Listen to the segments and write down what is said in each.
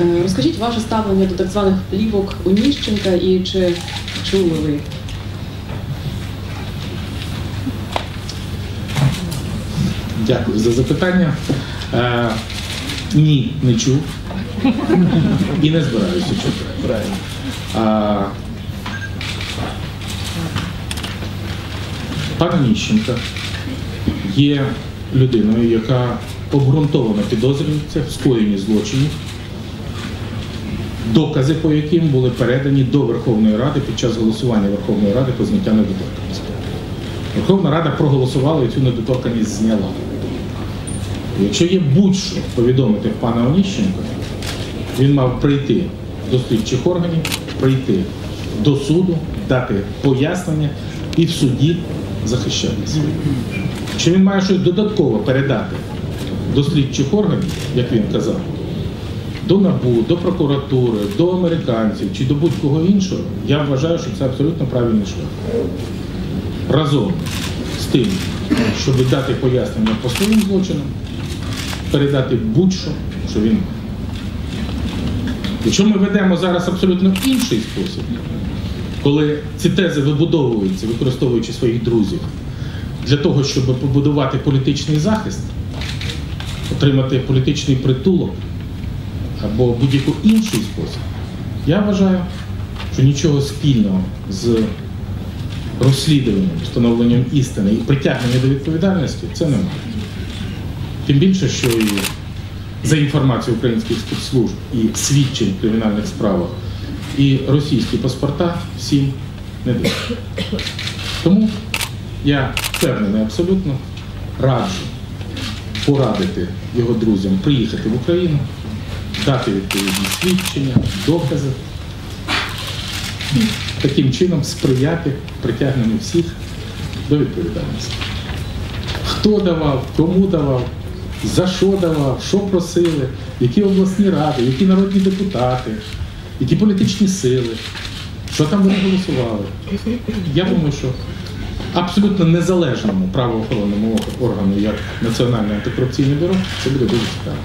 Е, Розкажіть ваше ставлення до так званих плівок Оніщенка і чи чули ви? Дякую за запитання. Е, ні, не чув. І не збираюся чути. Правильно. А, пан Ніщенка є людиною, яка обґрунтовано підозрюється в скоєнні злочинів, докази по яким були передані до Верховної Ради під час голосування Верховної Ради по зняття недоторканності. Верховна Рада проголосувала і цю недоторканність зняла. Якщо є будь-що повідомити пана Оніщенка, він мав прийти до слідчих органів, прийти до суду, дати пояснення і в суді захищатися. Якщо він має щось додатково передати до слідчих органів, як він казав, до НАБУ, до прокуратури, до американців чи до будь-кого іншого, я вважаю, що це абсолютно правильний шлях. Разом з тим, щоб дати пояснення по своїм злочинам, передати будь-що, що він. Якщо ми ведемо зараз абсолютно інший спосіб, коли ці тези вибудовуються, використовуючи своїх друзів, для того, щоб побудувати політичний захист, отримати політичний притулок або будь-який інший спосіб, я вважаю, що нічого спільного з розслідуванням, встановленням істини і притягненням до відповідальності це немає. Тим більше, що і за інформацією українських спецслужб і свідчень в кримінальних справах, і російські паспорта всім не дають. Тому я впевнений абсолютно, раджу порадити його друзям приїхати в Україну, дати відповідні свідчення, докази, таким чином сприяти притягненню всіх до відповідальності. Хто давав, кому давав, за що давав, що просили, які обласні ради, які народні депутати, які політичні сили, що там вони голосували. Я думаю, що абсолютно незалежному правоохоронному органу, як Національне антикорупційне бюро, це буде дуже цікаво.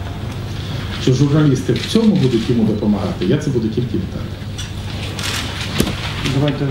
Що журналісти в цьому будуть йому допомагати, я це буду тільки вітати. Давайте